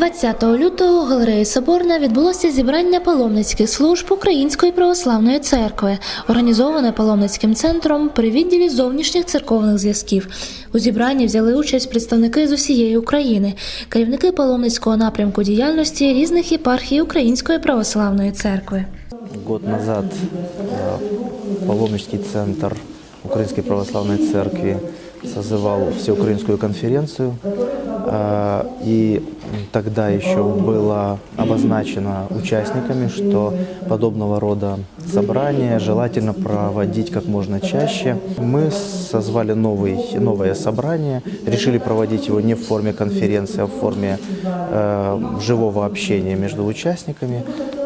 20 лютого у галереї Соборна відбулося зібрання паломницьких служб Української православної церкви, організоване паломницьким центром при відділі зовнішніх церковних зв'язків. У зібранні взяли участь представники з усієї України, керівники паломницького напрямку діяльності різних єпархій Української православної церкви. Год назад э, паломнический центр Украинской Православной Церкви созывал всеукраинскую конференцию, э, и тогда еще было обозначено участниками, что подобного рода собрания желательно проводить как можно чаще. Мы созвали новый, новое собрание, решили проводить его не в форме конференции, а в форме э, живого общения между участниками,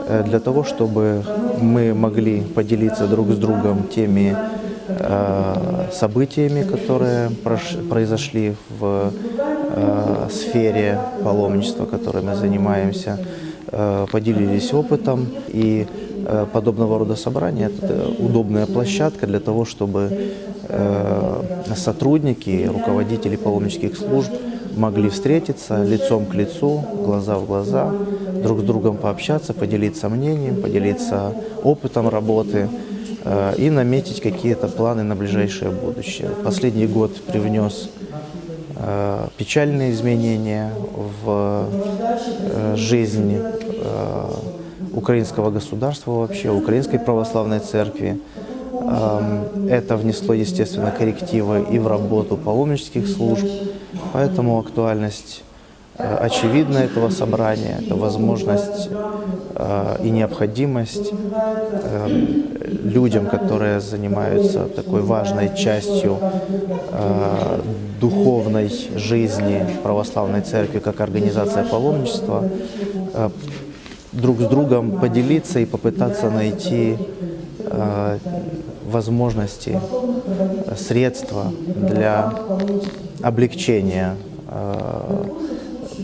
э, для того, чтобы мы могли поделиться друг с другом теми э, событиями, которые произошли в сфере паломничества, которой мы занимаемся, э, поделились опытом и э, подобного рода собрания – это удобная площадка для того, чтобы э, сотрудники, руководители паломнических служб могли встретиться лицом к лицу, глаза в глаза, друг с другом пообщаться, поделиться мнением, поделиться опытом работы э, и наметить какие-то планы на ближайшее будущее. Последний год привнес э, печальные изменения в э, жизнь э, украинского государства вообще, украинской православной церкви. Эм, Это внесло, естественно, коррективы и в работу паломнических служб, поэтому актуальность э, очевидна этого собрания, это возможность э, и необходимость э, людям, которые занимаются такой важной частью э, духовной жизни православной церкви, как организация паломничества, э, друг с другом поделиться и попытаться найти э, возможности, э, средства для облегчения э,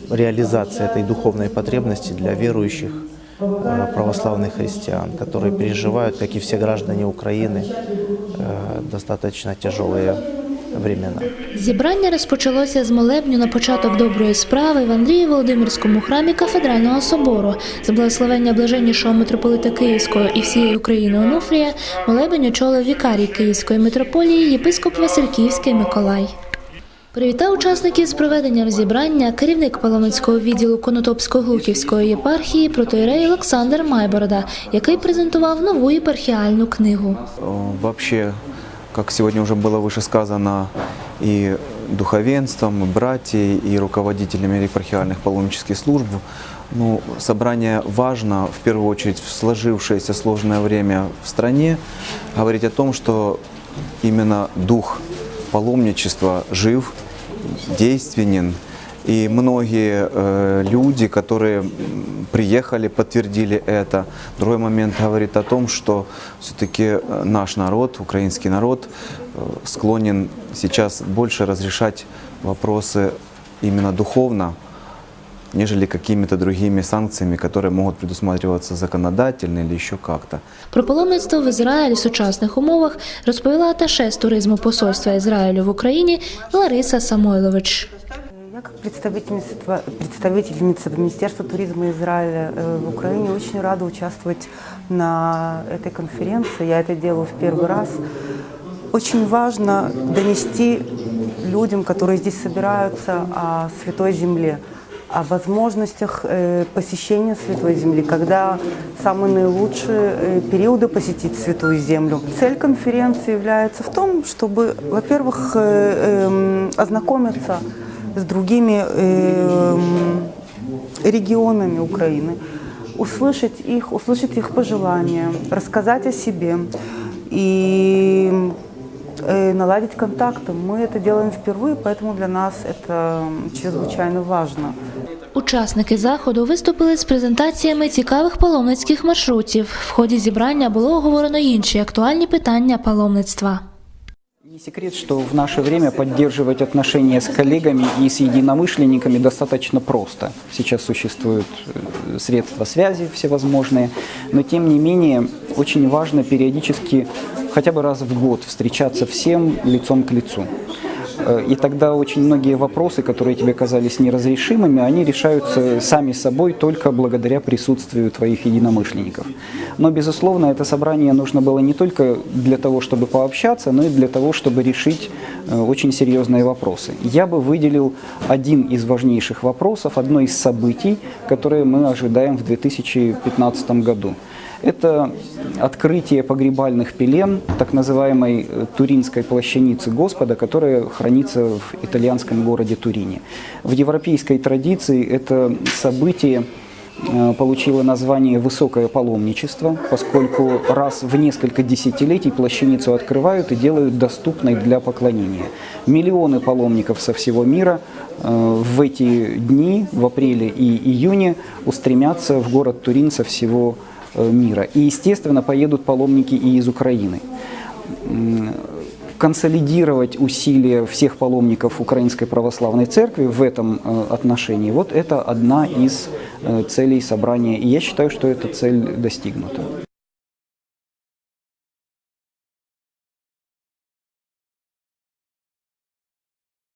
реализации этой духовной потребности для верующих э, православных христиан, которые переживают, как и все граждане Украины, э, достаточно тяжелые времена. Зібрання розпочалося з молебню на початок доброї справи в Андрії Володимирському храмі кафедрального собору. З благословення блаженнішого митрополита Київського і всієї України Онуфрія молебень очолив вікарій Київської митрополії єпископ Васильківський Миколай. Привітав учасників з проведенням зібрання керівник паломницького відділу Конотопсько-Глухівської єпархії протоірей Олександр Майборода, який презентував нову єпархіальну книгу. Э, Вообще, как сегодня уже было выше сказано, и духовенством, и братьей, и руководителями епархиальных паломнических служб, ну, собрание важно, в первую очередь, в сложившееся сложное время в стране, говорить о том, что именно дух паломничества жив, действенен, и многие э, люди, которые приехали, подтвердили это. Другой момент говорит о том, что все-таки наш народ, украинский народ, э, склонен сейчас больше разрешать вопросы именно духовно, нежели какими-то другими санкциями, которые могут предусматриваться законодательно или еще как-то. Про паломництво в Ізраїлі в сучасних умовах розповіла аташе з туризму посольства Ізраїлю в Україні Лариса Самойлович. Я как представительница, представительница Министерства туризма Израиля э, в Украине очень рада участвовать на этой конференции. Я это делаю в первый раз. Очень важно донести людям, которые здесь собираются, о Святой Земле, О возможностях э, посещения Святой Земли, когда самые наилучшие э, периоды посетить Святую Землю. Цель конференции является в том, чтобы, во-первых, э, эм, ознакомиться с другими эм, регионами Украины, услышать их, услышать их пожелания, рассказать о себе и наладить контакты. Мы это делаем впервые, поэтому для нас это чрезвычайно важно. Учасники заходу виступили з презентаціями цікавих паломницьких маршрутів. В ході зібрання було оговорено інші актуальні питання паломництва. Секрет, что в наше время поддерживать отношения с коллегами и с единомышленниками достаточно просто. Сейчас существуют э, средства связи всевозможные, но тем не менее очень важно периодически хотя бы раз в год встречаться всем лицом к лицу. Э, И тогда очень многие вопросы, которые тебе казались неразрешимыми, они решаются сами собой только благодаря присутствию твоих единомышленников. Но, безусловно, это собрание нужно было не только для того, чтобы пообщаться, но и для того, чтобы решить э, очень серьезные вопросы. Я бы выделил один из важнейших вопросов, одно из событий, которые мы ожидаем в 2015 году. Это открытие погребальных пелен, так называемой э, Туринской плащаницы Господа, которая хранится в итальянском городе Турине. В европейской традиции это событие э, получило название «высокое паломничество», поскольку раз в несколько десятилетий плащаницу открывают и делают доступной для поклонения. Миллионы паломников со всего мира э, в эти дни, в апреле и июне, устремятся в город Турин со всего э, мира. И, естественно, поедут паломники и из Украины консолидировать усилия всех паломников Украинской Православной Церкви в этом э, отношении, вот это одна из э, целей собрания. И я считаю, что эта цель достигнута.